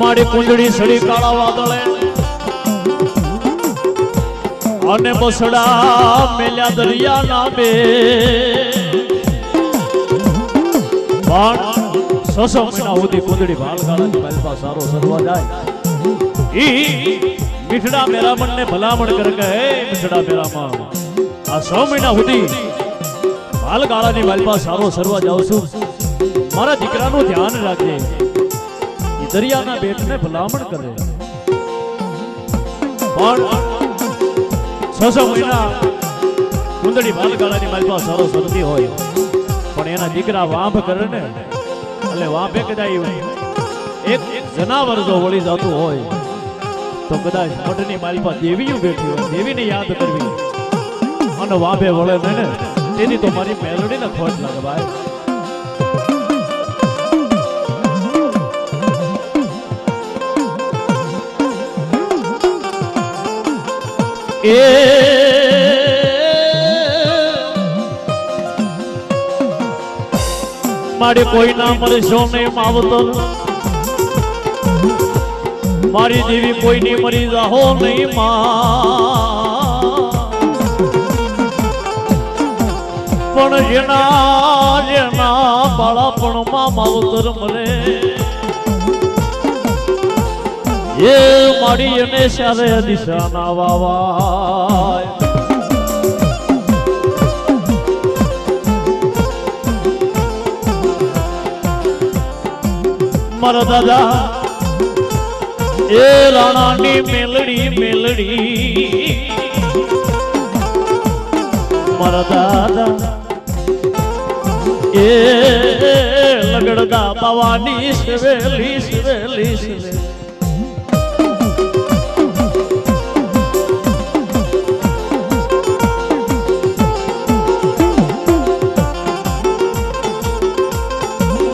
મારી કુંડળી સડી કાળા વાદળે અને બસડા મેલ્યા દરિયાના બે. પણ છસો મહિના સુધી કુંડળી ભાલગાળાની બાલપા સારો સરવા જાય. ઈ મીઠડા મેરામણ ને ભલામણ કર કે મીઠડા મેરામણ આ સો મહિના સુધી ભાલગાળાની માલપા સારો સરવા જાઉં છું. મારા દીકરાનું ધ્યાન રાખજે. દરિયાના બેટને ભલામણ કરે. પણ છસો મહિના કુંદડી બાલગાળાની માલપા સારો સરતી હોય. પણ એના દીકરા વાંભ કરે ને, એટલે વાંભે કદાચ એક જનાવર જો વળી જતું હોય, તો કદાચ મઠની માલપા દેવીઓ બેઠી હોય, દેવીને યાદ કરવી. અને વાભે વળે ને ને. તેની તો મારી મેલડીને ખોટ લાગે ભાઈ. એ મારે કોઈ ના મરશો નહીં માવતર મારી જેવી કોઈની મરી જાહો નહીં માં. પણ જેના જેના બાળાપણમાં માવતર મળે. એ મારી અને સારે દિશાના વાવાય. મારા દાદા, એ રાણાની મેલડી મેલડી. મારા દાદા એ લગડદા બાવાની સવેલી સવેલી સવેલી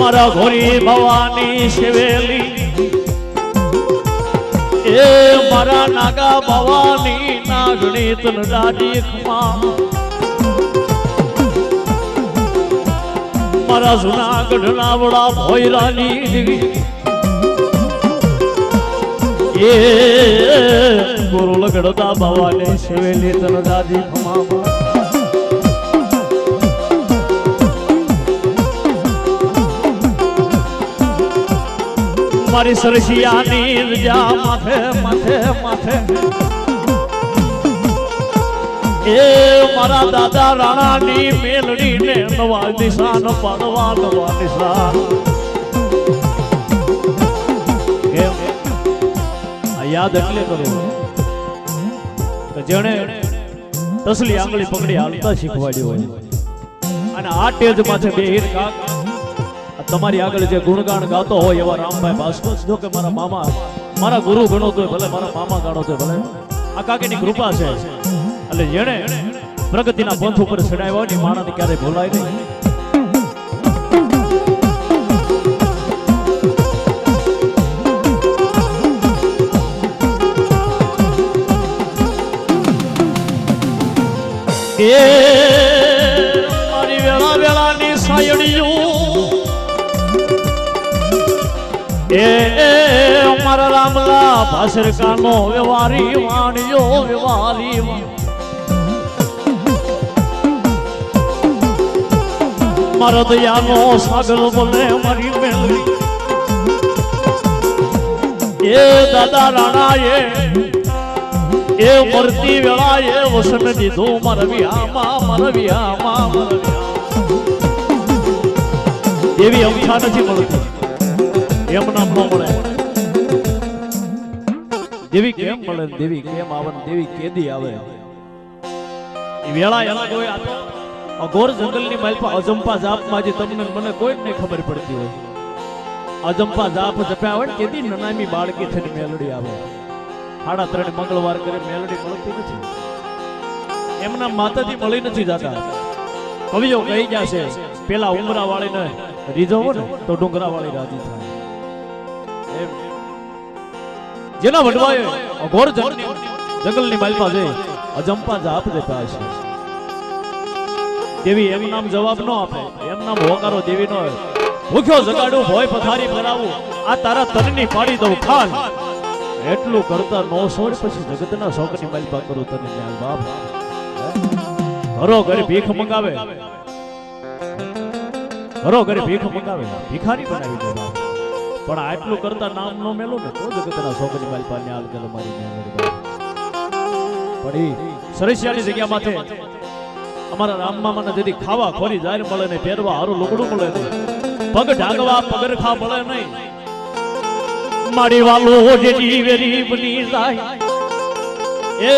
મારા ઘોરી ભવાની શિવેલી. એ મારા નાગા ભવાની નાગણી તન દાદી ખમા. મારા જુનાગઢ નાવડા ભોયરાની એ ગુરુ લગડતા બાવાને શિવેલી તન દાદી ભમાવા મારી સરસિયાની રજા માથે માથે માથે. એ મારા દાદા રાણાની મેલડી ને નવા નિશાન પાડવા, નવા નિશાન યાદ એટલે કરો. જેણે તસલી આંગળી પકડી હાલતા શીખવાડ્યું હોય. અને આ ટેજ માથે બે હીર કાક તમારી આગળ જે ગુણગાન ગાતો હોય એવા રામભાઈ ભાસ્કર, જો કે મારા મામા, મારા ગુરુ ગણો તો ભલે, મારા મામા ગાણો તો ભલે. આ કાકીની કૃપા છે. એટલે જેણે પ્રગતિના પંથ ઉપર ચડાવ્યો ને માણસને ક્યારેય ભૂલાય નહીં. એ મારી વેળા વેળાની સાયડીયું એ મારા રામલા ભાસર કાનો વ્યવહારી વાણિયો વ્યવહારી મારા દયાનો સાગર બોલે મારી મેલડી એ દાદા રાણા એ એ મરતી વેળા એ વસન દીધું મારા વિહામાં મારા વિહામાં મારા એવી અમથા નથી મળતી એમ નામ ન મળે. દેવી કેમ મળે દેવી કેમ આવે દેવી કેદી આવે? વેળા એના કોઈ અઘોર જંગલની માલપા અજંપા જાપમાં જે તમને મને કોઈ જ નહીં ખબર પડતી હોય. અજંપા જાપ જપ્યા હોય કેદી નનામી બાળકી થઈને મેલડી આવે. સાડા ત્રણ મંગળવાર કરે, મેલડી મળતી નથી. એમના માતાજી મળી નથી જતા. કવિઓ કહી ગયા છે, પેલા ઉમરા વાળીને રીઝવો ને તો ડુંગરા વાળી રાજી થાય. એમ. જેના વડવાએ અઘોર જંગલની માલપા જઈ અજંપા જાપ જતા છે. દેવી એમ નામ જવાબ ન આપે. એમ નામ હોકારો દેવી નો ભૂખ્યો જગાડું ભોય પથારી ભરાવું. આ તારા તનની પાડી દઉં ખાન એટલું કરતા નો છોડ પછી જગતના શોકની માલિપા કરું તને, ન્યાલ બાપ. ઘરો ઘરે ભીખ મંગાવે. ઘરો ઘરે ભીખ મંગાવે. ભિખારી બનાવી દે પણ આટલું કરતા નામ નો મેલો ને તો જગતના શોકની ને ન્યાલ કરે મારી ન્યાલ બાપ. પણ સરસિયાની જગ્યા માથે અમારા રામમામાને જેથી ખાવા ખોરી જાહેર મળે ને પહેરવા હારું લુગડું મળે નહીં. પગ ઢાંકવા પગરખા મળે નહીં. મારી વાલો જે જીવેરી બની જાય. એ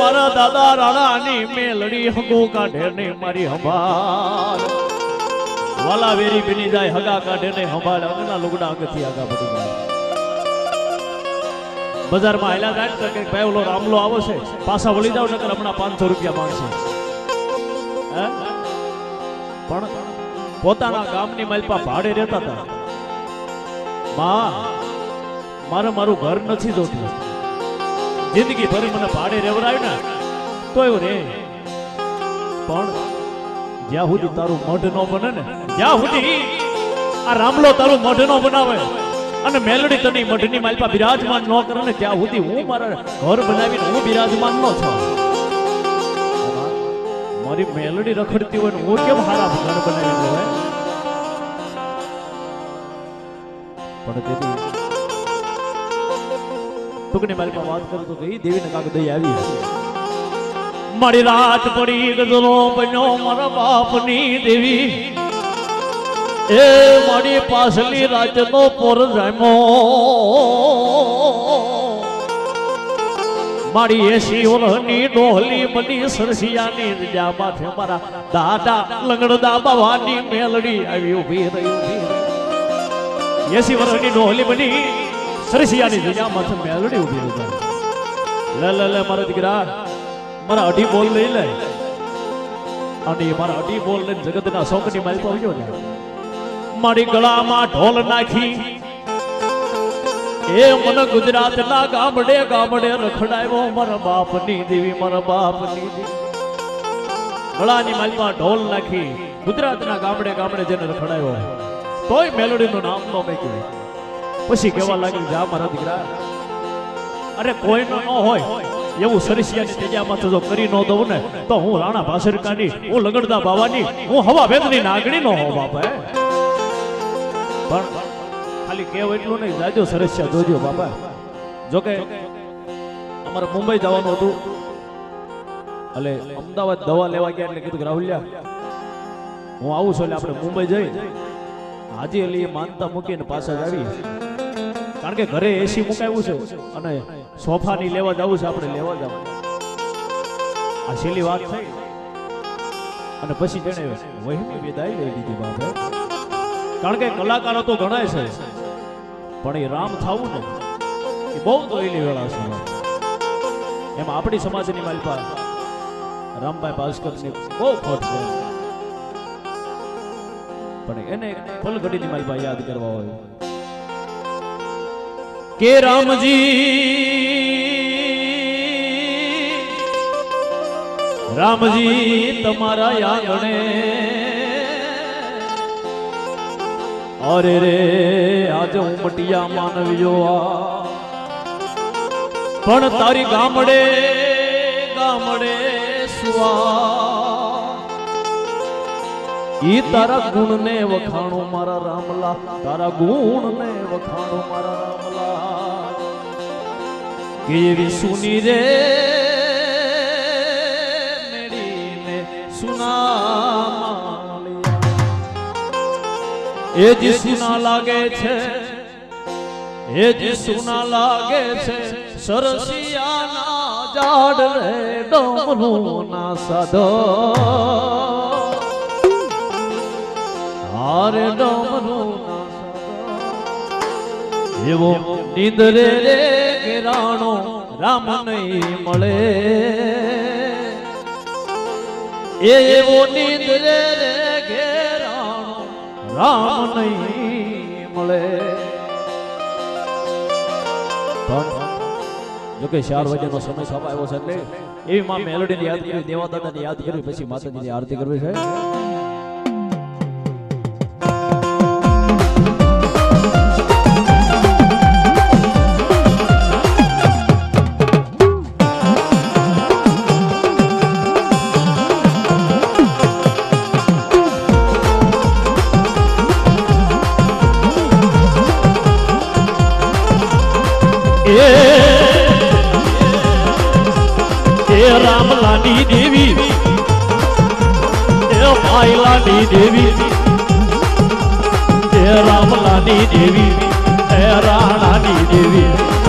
મારા દાદા રાણાની મેલડી હગો કાઢે ને મારી હંભાળ. વાલા વેરી બની જાય, હગા કાઢે ને હંભાળ. અંગના લુગડા અંગથી આગા પડી જાય. બજારમાં હાલ્યા જાય તો કે ભાઈ ઓલો રામલો આવો પાછા વળી જાવ નકર હમણાં પાંચસો રૂપિયા માંગશે? પણ પોતાના ગામની માલપા ભાડે રહેતા હતા માં, મારે મારું ઘર નથી જોતું. જિંદગી ભરી મને ભાડે રેવરાયું ને તો એવું રે. પણ જ્યાં સુધી તારું મઢ નો બને ને, જ્યાં સુધી આ રામલો તારું મઢ નો બનાવે અને મેલડી તની મઢની માલપા બિરાજમાન ન કરે ને, ત્યાં સુધી હું મારા ઘર બનાવીને હું બિરાજમાન ન છું મારી મેલડી રખડતી હોય ને હું કેમ હારા ઘર બનાવી હોય પણ તેથી ટૂંકની મારી વાત કરું તો એ દેવીને કાક દઈ આવી મારી રાત પડી ગજરો બન્યો, મારા બાપની દેવી. એ મારી પાછલી રાતનો પોર જામ્યો. મારી એસી ઓલની ડોહલી બની સરસિયાની રજા માથે મારા દાદા લંગડદા બાવાની મેલડી આવી ઊભી રહી એસી વર્ષની ડોહલી બની સરસિયાની રજા માથે મેલડી ઊભી રહી. લે લે લે, મારા દીકરા, મારા અઢી બોલ લઈ લે. અને મારા અઢી બોલ લઈને જગતના શોકની મારી આવ્યો ને. મારી ગળામાં ઢોલ નાખી એ મને ગુજરાતના ગામડે ગામડે રખડાવ્યો મારા બાપની દેવી, મારા બાપની દેવી. ગળાની માલમાં ઢોલ નાખી ગુજરાતના ગામડે ગામડે જેને રખડાવ્યો તોય મેલોડીનું નામ ન મેક્યું. પછી કહેવા લાગ્યું, જા મારા દીકરા. અરે કોઈનો ન હોય, એવું સરસિયાની તેજામાં જો કરી ન દઉં ને, તો હું રાણા ભાસરકાની, હું લગડદા બાવાની, હું હવા ભેદની નાગણી નો હોઉં બાપા પણ ખાલી કેવ એટલું નહીં, જાજો સરસ્યા, જોજો બાપા. જોકે અમારે મુંબઈ જવાનું હતું. એટલે અમદાવાદ દવા લેવા ગયા એટલે કીધું કે હું આવું છું એટલે આપણે મુંબઈ જઈ. હાજી અલી માનતા મૂકીને પાછા જ આવી કારણ કે ઘરે એસી મુકાવ્યું છે અને સોફાની લેવા જવું છે, આપણે લેવા જવું આ છેલ્લી વાત થઈ. અને પછી જેને વહીની વિદાય લઈ લીધી બાપે. કારણ કે કલાકારો તો ઘણા છે. પણ એ રામ થવું ને એ બહુ દોયલી વેળા છે. એમ આપણી સમાજની માલપા રામભાઈ ભાસ્કરની બહુ ખોટ છે. પણ એને પલઘડીની માલપા યાદ કરવા હોય. કે રામજી રામજી, તમારા આંગણે અરે રે, આજ હું મટિયા માનવ્યો પણ તારી ગામડે ગામડે સુવા. ઈ તારા ગુણ ને વખાણો મારા રામલા, તારા ગુણ ને વખાણો મારા રામલા. કેવી સુની રે એ જે સુના લાગે છે. એ જે સુના લાગે છે. સરસિયાના જાડ રે ડમરું ના સાધો હારે ડમરું ના એવો નિંદરે રે ગેરાણો રામ નહીં મળે. એ એવો નિંદરે રે ઘેરાણો રામ નહીં મળે. પણ જોકે ચાર વાગ્યાનો સમય થવા આવ્યો છે એટલે એવી માં મેલોડીને યાદ કરી દેવા દાદાને યાદ કરી, પછી માતાજીની આરતી કરવી છે. એ રામલાની દેવી એ ભાઈલાની દેવી એ રામલાની દેવી એ રાણાની દેવી.